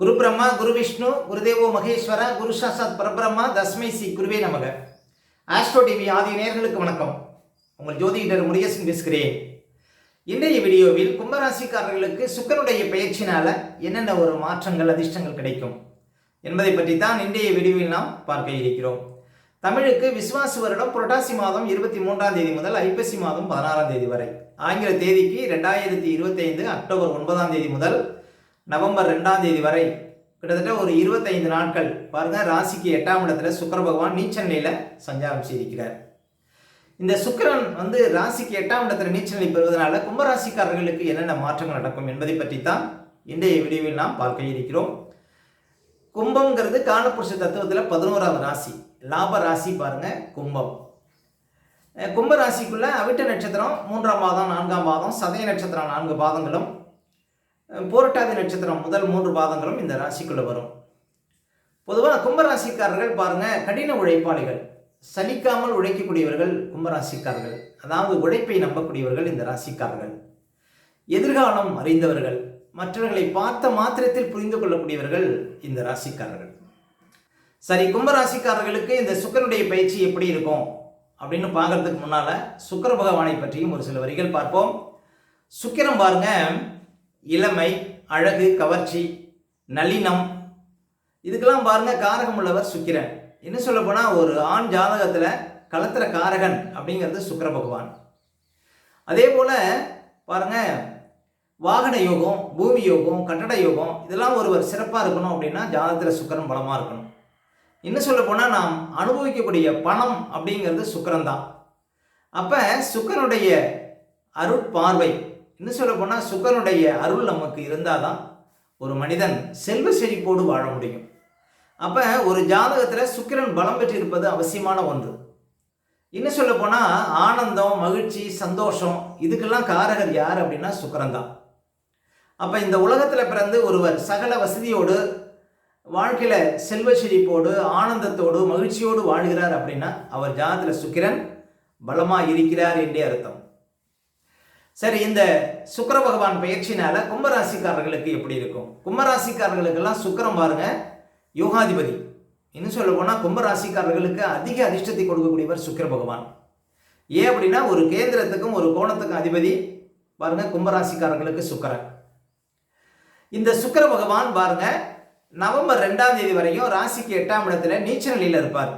குரு பிரம்மா குரு விஷ்ணு குருதேவோ மகேஸ்வர குரு சாசாத் பரபிரம்மா தஸ்மை சி குருவே நமக. ஆஸ்ட்ரோ டிவி ஆதி நேர்களுக்கு வணக்கம். உங்கள் ஜோதிடர் முருகேசன் பேசுகிறேன். இன்றைய வீடியோவில் கும்பராசிக்காரர்களுக்கு சுக்கரனுடைய பயிற்சினால என்னென்ன ஒரு மாற்றங்கள் அதிர்ஷ்டங்கள் கிடைக்கும் என்பதை பற்றி தான் இன்றைய வீடியோவில் நாம் பார்க்க இருக்கிறோம். தமிழுக்கு விஸ்வாசு வருடம் புரட்டாசி மாதம் இருபத்தி மூன்றாம் தேதி முதல் ஐப்பசி மாதம் பதினாறாம் தேதி வரை. ஆங்கில தேதிக்கு ரெண்டாயிரத்தி இருபத்தைந்து அக்டோபர் ஒன்பதாம் தேதி முதல் நவம்பர் ரெண்டாம் தேதி வரை கிட்டத்தட்ட ஒரு இருபத்தைந்து நாட்கள் பாருங்க ராசிக்கு எட்டாம் இடத்துல சுக்கர பகவான் நீச்சல் நிலையில சஞ்சாரம் செய்திருக்கிறார். இந்த சுக்கரன் வந்து ராசிக்கு எட்டாம் இடத்துல நீச்சல் நிலை பெறுவதனால கும்பராசிக்காரர்களுக்கு என்னென்ன மாற்றங்கள் நடக்கும் என்பதை பற்றி தான் இன்றைய வீடியோவில் நாம் பார்க்க இருக்கிறோம். கும்பம்ங்கிறது காலப்புருஷ தத்துவத்தில் பதினோராவது ராசி. லாப ராசி பாருங்க கும்பம். கும்ப ராசிக்குள்ள அவிட்ட நட்சத்திரம் மூன்றாம் பாதம் நான்காம் பாதம் சதய நட்சத்திரம் நான்கு பாதங்களும் பூரட்டாதி நட்சத்திரம் முதல் மூன்று பாதங்களும் இந்த ராசிக்குள்ளே வரும். பொதுவாக கும்பராசிக்காரர்கள் பாருங்கள் கடின உழைப்பாளிகள். சலிக்காமல் உழைக்கக்கூடியவர்கள் கும்பராசிக்காரர்கள். அதாவது உழைப்பை நம்பக்கூடியவர்கள் இந்த ராசிக்காரர்கள். எதிர்காலம் அறிந்தவர்கள். மற்றவர்களை பார்த்த மாத்திரத்தில் புரிந்து கொள்ளக்கூடியவர்கள் இந்த ராசிக்காரர்கள். சரி கும்பராசிக்காரர்களுக்கு இந்த சுக்கரனுடைய பயிற்சி எப்படி இருக்கும் அப்படின்னு பார்க்கறதுக்கு முன்னால் சுக்கிர பகவானை பற்றியும் ஒரு சில வரிகள் பார்ப்போம். சுக்கிரம் பாருங்கள் இளமை அழகு கவர்ச்சி நளினம். இதுக்கெல்லாம் பாருங்க காரகம் உள்ளவர் சுக்கிரன். என்ன சொல்ல போனால் ஒரு ஆண் ஜாதகத்தில் களத்திர காரகன் அப்படிங்கிறது சுக்கிர பகவான். அதே போல் பாருங்க வாகன யோகம் பூமி யோகம் கட்டட யோகம் இதெல்லாம் ஒருவர் சிறப்பாக இருக்கணும் அப்படின்னா ஜாதகத்தில் சுக்கரன் பலமாக இருக்கணும். இன்னும் சொல்ல போனால் நாம் அனுபவிக்கக்கூடிய பணம் அப்படிங்கிறது சுக்கரன் தான். அப்போ சுக்கரனுடைய அருட்பார்வை இன்னும் சொல்ல போனால் சுக்கரனுடைய அருள் நமக்கு இருந்தால் தான் ஒரு மனிதன் செல்வ செழிப்போடு வாழ முடியும். அப்போ ஒரு ஜாதகத்தில் சுக்கிரன் பலம் பெற்றிருப்பது அவசியமான ஒன்று. இன்னும் சொல்ல போனால் ஆனந்தம் மகிழ்ச்சி சந்தோஷம் இதுக்கெல்லாம் காரகர் யார் அப்படின்னா சுக்கரன் தான். அப்போ இந்த உலகத்தில் பிறந்து ஒருவர் சகல வசதியோடு வாழ்க்கையில் செல்வ செழிப்போடு ஆனந்தத்தோடு மகிழ்ச்சியோடு வாழ்கிறார் அப்படின்னா அவர் ஜாதத்தில் சுக்கிரன் பலமாக இருக்கிறார் என்றே அர்த்தம். சரி இந்த சுக்கர பகவான் பயிற்சினால கும்பராசிக்காரர்களுக்கு எப்படி இருக்கும்? கும்பராசிக்காரர்களுக்கெல்லாம் சுக்கரம் பாருங்க யோகாதிபதி. இன்னும் சொல்ல போனால் கும்பராசிக்காரர்களுக்கு அதிக அதிர்ஷ்டத்தை கொடுக்கக்கூடியவர் சுக்கர பகவான். ஏன் அப்படின்னா ஒரு கேந்திரத்துக்கும் ஒரு கோணத்துக்கும் அதிபதி பாருங்க கும்பராசிக்காரர்களுக்கு சுக்கரன். இந்த சுக்கர பகவான் பாருங்க நவம்பர் ரெண்டாம் தேதி வரையும் ராசிக்கு எட்டாம் இடத்துல நீச்சல் நிலையில் இருப்பார்.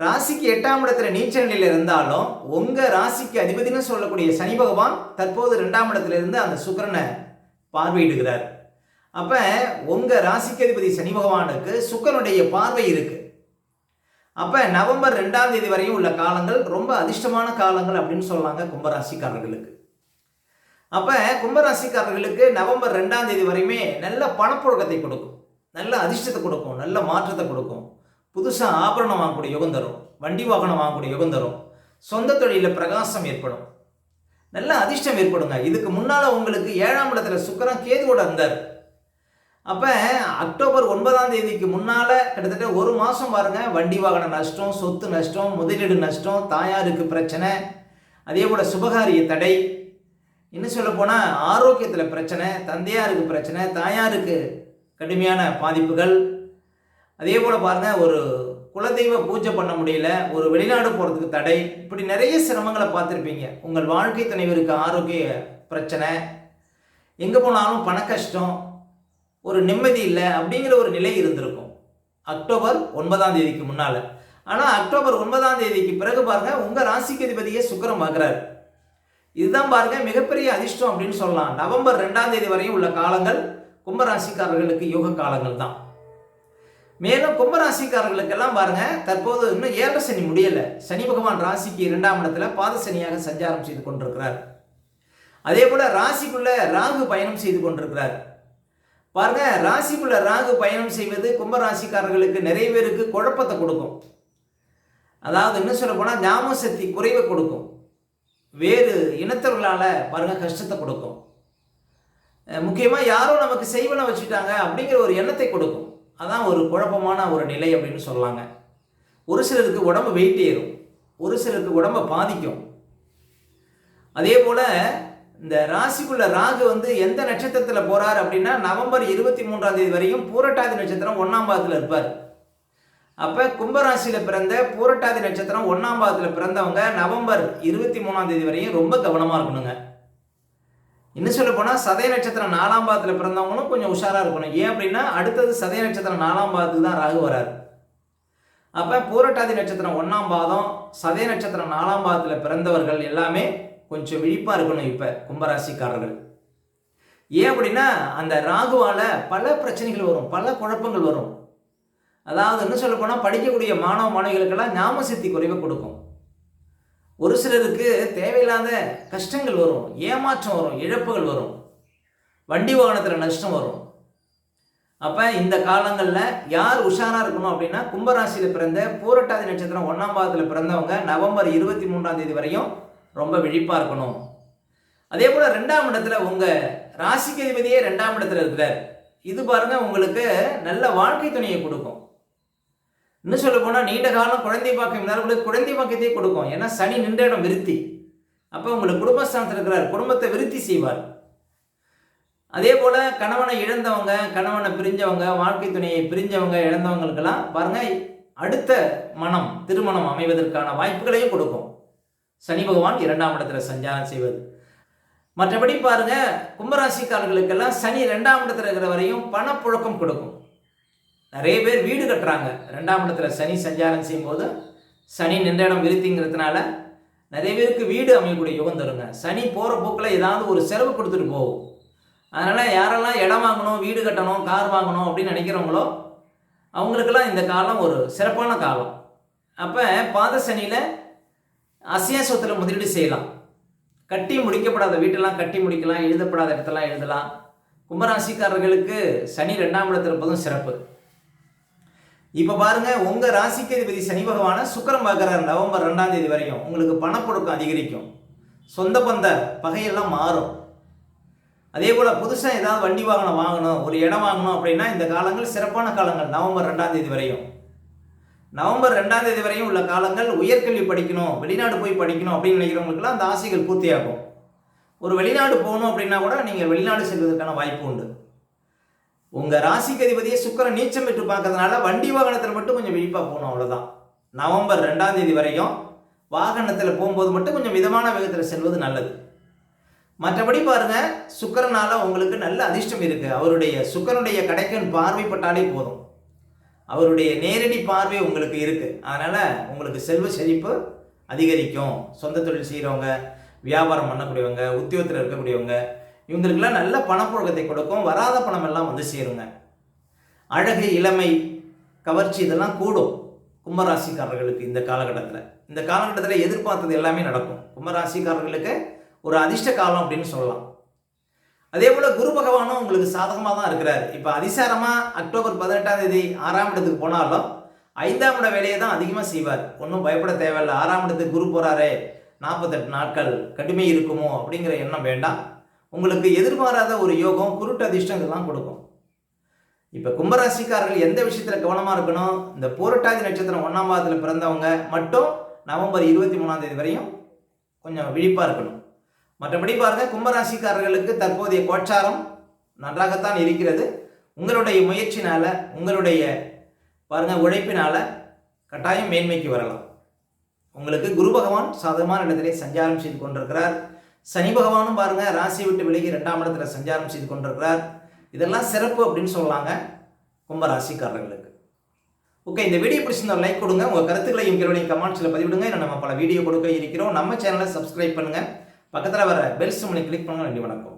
ராசிக்கு எட்டாம் இடத்துல நீச்சல் நிலையில் இருந்தாலும் உங்க ராசிக்கு அதிபதினு சொல்லக்கூடிய சனி பகவான் தற்போது ரெண்டாம் இடத்துல இருந்து அந்த சுக்கரனை பார்வையிடுகிறார். அப்ப உங்க ராசிக்கு அதிபதி சனி பகவானுக்கு சுக்கரனுடைய பார்வை இருக்கு. அப்ப நவம்பர் ரெண்டாம் தேதி வரையும் உள்ள காலங்கள் ரொம்ப அதிர்ஷ்டமான காலங்கள் அப்படின்னு சொல்லாங்க கும்பராசிக்காரர்களுக்கு. அப்ப கும்பராசிக்காரர்களுக்கு நவம்பர் ரெண்டாம் தேதி வரையுமே நல்ல பணப்புழக்கத்தை கொடுக்கும். நல்ல அதிர்ஷ்டத்தை கொடுக்கும். நல்ல மாற்றத்தை கொடுக்கும். புதுசாக ஆபரணம் வாங்கக்கூடிய யோகம் தரும். வண்டி வாகனம் வாங்கக்கூடிய யோகம் தரும். சொந்த தொழிலில் பிரகாசம் ஏற்படும். நல்ல அதிர்ஷ்டம் ஏற்படுங்க. இதுக்கு முன்னால் உங்களுக்கு ஏழாம் இடத்துல சுக்கரன் கேதுவோட இருந்தார். அப்போ அக்டோபர் ஒன்பதாம் தேதிக்கு முன்னால் கிட்டத்தட்ட ஒரு மாதம் பாருங்க. வண்டி வாகன நஷ்டம் சொத்து நஷ்டம் முதலீடு நஷ்டம் தாயாருக்கு பிரச்சனை அதே போல் சுபகாரிய தடை. இன்னும் சொல்லப்போனால் ஆரோக்கியத்தில் பிரச்சனை தந்தையாருக்கு பிரச்சனை தாயாருக்கு கடுமையான பாதிப்புகள். அதே போல் பாருங்கள் ஒரு குலதெய்வ பூஜை பண்ண முடியல ஒரு வெளிநாடு போகிறதுக்கு தடை இப்படி நிறைய சிரமங்களை பார்த்துருப்பீங்க. உங்கள் வாழ்க்கை துணைவருக்கு ஆரோக்கிய பிரச்சனை எங்கே போனாலும் பண கஷ்டம் ஒரு நிம்மதி இல்லை அப்படிங்கிற ஒரு நிலை இருந்திருக்கும். அக்டோபர் ஒன்பதாம் தேதிக்கு முன்னால். ஆனால் அக்டோபர் ஒன்பதாம் தேதிக்கு பிறகு பாருங்க உங்கள் ராசிக்கு அதிபதியே சுக்கரம் பார்க்குறாரு. இதுதான் பாருங்க மிகப்பெரிய அதிர்ஷ்டம் அப்படின்னு சொல்லலாம். நவம்பர் ரெண்டாம் தேதி வரையும் உள்ள காலங்கள் கும்பராசிக்காரர்களுக்கு யோக காலங்கள் தான். மேலும் கும்பராசிக்காரர்களுக்கெல்லாம் பாருங்க தற்போது இன்னும் ஏழரை சனி முடியலை. சனி பகவான் ராசிக்கு இரண்டாம் இடத்துல பாத சனியாக சஞ்சாரம் செய்து கொண்டிருக்கிறார். அதே போல ராசிக்குள்ள ராகு பயணம் செய்து கொண்டிருக்கிறார். பாருங்க ராசிக்குள்ள ராகு பயணம் செய்வது கும்பராசிக்காரர்களுக்கு நிறைய பேருக்கு குழப்பத்தை கொடுக்கும். அதாவது இன்னும் சொல்ல போனால் ஞாபக சக்தி குறைவை கொடுக்கும். வேறு இனத்தவர்களால் பாருங்க கஷ்டத்தை கொடுக்கும். முக்கியமாக யாரோ நமக்கு செய்வனை வச்சுட்டாங்க அப்படிங்கிற ஒரு எண்ணத்தை கொடுக்கும். அதான் ஒரு குழப்பமான ஒரு நிலை அப்படின்னு சொல்லலாங்க ஒரு சிலருக்கு உடம்பு வெயிட் ஏறும். ஒரு சிலருக்கு உடம்பை பாதிக்கும். அதே போல் இந்த ராசிக்குள்ள ராகு வந்து எந்த நட்சத்திரத்தில் போகிறார் அப்படின்னா நவம்பர் இருபத்தி மூன்றாம் தேதி வரையும் பூரட்டாதி நட்சத்திரம் ஒன்றாம் பாதத்தில் இருப்பார். அப்போ கும்பராசியில் பிறந்த பூரட்டாதி நட்சத்திரம் ஒன்றாம் பாதத்தில் பிறந்தவங்க நவம்பர் இருபத்தி மூணாம் தேதி வரையும் ரொம்ப கவனமாக இருக்கணுங்க. இன்னும் சொல்ல போனால் சதய நட்சத்திரம் நாலாம் பாதத்தில் பிறந்தவங்களும் கொஞ்சம் உஷாராக இருக்கணும். ஏன் அப்படின்னா அடுத்தது சதய நட்சத்திரம் நாலாம் பாதத்துக்கு தான் ராகு வராரு. அப்போ பூரட்டாதி நட்சத்திரம் ஒன்றாம் பாதம் சதய நட்சத்திரம் நாலாம் பாதத்தில் பிறந்தவர்கள் எல்லாமே கொஞ்சம் விழிப்பாக இருக்கணும் இப்போ கும்பராசிக்காரர்கள். ஏன் அப்படின்னா அந்த ராகுவால் பல பிரச்சனைகள் வரும் பல குழப்பங்கள் வரும். அதாவது என்ன சொல்ல போனால் படிக்கக்கூடிய மாணவ மாணவிகளுக்கெல்லாம் ஞாபக சக்தி குறைவை கொடுக்கும். ஒரு சிலருக்கு தேவையில்லாத கஷ்டங்கள் வரும் ஏமாற்றம் வரும் இழப்புகள் வரும். வண்டி வாகனத்தில் நஷ்டம் வரும். அப்போ இந்த காலங்களில் யார் உஷாராக இருக்கணும் அப்படின்னா கும்பராசியில் பிறந்த பூரட்டாதி நட்சத்திரம் ஒன்றாம் பாதத்தில் பிறந்தவங்க நவம்பர் இருபத்தி மூன்றாம் தேதி வரையும் ரொம்ப விழிப்பாக இருக்கணும். அதே போல் ரெண்டாம் இடத்துல உங்கள் ராசிக்கு அதிபதியே ரெண்டாம் இடத்துல இருக்கிறார். இது பாருங்கள் உங்களுக்கு நல்ல வாழ்க்கை துணையை கொடுக்கும். இன்னும் சொல்ல போனால் நீண்ட காலம் குழந்தை பாக்கியம் இல்லாதவங்களுக்கு குழந்தை பாக்கியத்தை கொடுக்கும். ஏன்னா சனி நின்ற இடம் விருத்தி. அப்போ உங்களுக்கு குடும்பஸ்தானத்தில் இருக்கிறார். குடும்பத்தை விருத்தி செய்வார். அதே போல் கணவனை இழந்தவங்க கணவனை பிரிஞ்சவங்க வாழ்க்கை துணையை பிரிஞ்சவங்க இழந்தவங்களுக்கெல்லாம் பாருங்கள் அடுத்த மனம் திருமணம் அமைவதற்கான வாய்ப்புகளையும் கொடுக்கும். சனி பகவான் இரண்டாம் இடத்துல சஞ்சாரம் செய்வது. மற்றபடி பாருங்க கும்பராசிக்காரர்களுக்கெல்லாம் சனி ரெண்டாம் இடத்துல இருக்கிற வரையும் பணப்புழக்கம் கொடுக்கும். நிறைய பேர் வீடு கட்டுறாங்க. ரெண்டாம் இடத்துல சனி சஞ்சாரம் செய்யும்போது சனி நின்ற இடம் விருத்திங்கிறதுனால நிறைய பேருக்கு வீடு அமையக்கூடிய யுகம் தருங்க. சனி போகிற போக்கில் ஏதாவது ஒரு செலவு கொடுத்துட்டு போகும் அதனால் யாரெல்லாம் இடம் வாங்கணும் வீடு கட்டணும் கார் வாங்கணும் அப்படின்னு நினைக்கிறவங்களோ அவங்களுக்கெல்லாம் இந்த காலம் ஒரு சிறப்பான காலம். அப்போ பாத சனியில் அசிய சொத்தில் முதலீடு செய்யலாம். கட்டி முடிக்கப்படாத வீட்டெல்லாம் கட்டி முடிக்கலாம் எழுதப்படாத இடத்தெல்லாம் எழுதலாம். கும்பராசிக்காரர்களுக்கு சனி ரெண்டாம் இடத்துல இருப்பதும் சிறப்பு. இப்போ பாருங்க உங்க ராசிக்கு அதிபதி சனி பகவான சுக்கரம் பார்க்குறாரு நவம்பர் ரெண்டாம் தேதி வரையும் உங்களுக்கு பணப்புழக்கம் அதிகரிக்கும். சொந்த பந்த பகையெல்லாம் மாறும். அதே போல் புதுசாக ஏதாவது வண்டி வாகனம் வாங்கணும் ஒரு இடம் வாங்கணும் அப்படின்னா இந்த காலங்கள் சிறப்பான காலங்கள் நவம்பர் ரெண்டாம் தேதி வரையும். நவம்பர் ரெண்டாம் தேதி வரையும் உள்ள காலங்கள் உயர்கல்வி படிக்கணும் வெளிநாடு போய் படிக்கணும் அப்படின்னு நினைக்கிறவங்களுக்குலாம் அந்த ஆசைகள் பூர்த்தியாகும். ஒரு வெளிநாடு போகணும் அப்படின்னா கூட நீங்கள் வெளிநாடு செல்வதற்கான வாய்ப்பு உண்டு. உங்கள் ராசிக்கு அதிபதியை சுக்கரன் நீச்சம் பெற்று பார்க்கறதுனால வண்டி வாகனத்தில் மட்டும் கொஞ்சம் விழிப்பாக போகணும் அவ்வளோதான் நவம்பர் ரெண்டாம் தேதி வரையும் வாகனத்தில் போகும்போது மட்டும் கொஞ்சம் மிதமான வேகத்தில் செல்வது நல்லது. மற்றபடி பாருங்க சுக்கரனால உங்களுக்கு நல்ல அதிர்ஷ்டம் இருக்கு. அவருடைய சுக்கரனுடைய கடைக்கன் பார்வைப்பட்டாலே போதும். அவருடைய நேரடி பார்வை உங்களுக்கு இருக்கு. அதனால உங்களுக்கு செல்வ செழிப்பு அதிகரிக்கும். சொந்த தொழில் செய்கிறவங்க வியாபாரம் பண்ணக்கூடியவங்க உத்தியோகத்தில் இருக்கக்கூடியவங்க இவங்களுக்கெல்லாம் நல்ல பணப்புழக்கத்தை கொடுக்கும் வராத பணம் எல்லாம் வந்து சேருங்க. அழகு இளமை கவர்ச்சி இதெல்லாம் கூடும் கும்பராசிக்காரர்களுக்கு இந்த காலகட்டத்தில். இந்த காலகட்டத்தில் எதிர்பார்த்தது எல்லாமே நடக்கும். கும்பராசிக்காரர்களுக்கு ஒரு அதிர்ஷ்ட காலம் அப்படின்னு சொல்லலாம். அதே போல் குரு பகவானும் உங்களுக்கு சாதகமாக தான் இருக்கிறார். இப்போ அதிசாரமாக அக்டோபர் பதினெட்டாம் தேதி ஆறாம் இடத்துக்கு போனாலும் ஐந்தாம் இட வேலையை தான் அதிகமாக செய்வார். ஒன்றும் பயப்பட தேவையில்லை. ஆறாம் இடத்துக்கு குரு போகிறாரே நாற்பத்தெட்டு நாட்கள் கடுமை இருக்குமோ அப்படிங்கிற எண்ணம் வேண்டாம். உங்களுக்கு எதிர்பாராத ஒரு யோகம் குருட்டு அதிர்ஷ்டம் இதெல்லாம் கொடுக்கும். இப்போ கும்பராசிக்காரர்கள் எந்த விஷயத்தில் கவனமாக இருக்கணும்? இந்த போரட்டாதி நட்சத்திரம் ஒன்றாம் மாதத்தில் பிறந்தவங்க மட்டும் நவம்பர் இருபத்தி மூணாம் தேதி வரையும் கொஞ்சம் விழிப்பாக இருக்கணும். மற்றபடி பாருங்க கும்பராசிக்காரர்களுக்கு தற்போதைய கோச்சாரம் நன்றாகத்தான் இருக்கிறது. உங்களுடைய முயற்சினால உங்களுடைய பாருங்க உழைப்பினால கட்டாயம் மேன்மைக்கு வரலாம். உங்களுக்கு குரு பகவான் சாதகமான இடத்திலே சஞ்சாரம் செய்து கொண்டிருக்கிறார். சனி பகவானும் பாருங்க ராசியை விட்டு விலகி ரெண்டாம் இடத்துல சஞ்சாரம் செய்து கொண்டிருக்கிறார். இதெல்லாம் சிறப்பு அப்படின்னு சொல்லலாங்க கும்பராசிக்காரர்களுக்கு. ஓகே இந்த வீடியோ பிடிச்சிருந்தா லைக் கொடுங்க. உங்கள் கருத்துக்களை எங்களுடைய கமெண்ட்ஸில் பதிவிடுங்க. இன்னும் நம்ம பல வீடியோ கொடுக்க இருக்கிறோம். நம்ம சேனலை சப்ஸ்கிரைப் பண்ணுங்கள் பக்கத்தில் வர பெல் சிம்மனை கிளிக் பண்ணுங்க. நன்றி வணக்கம்.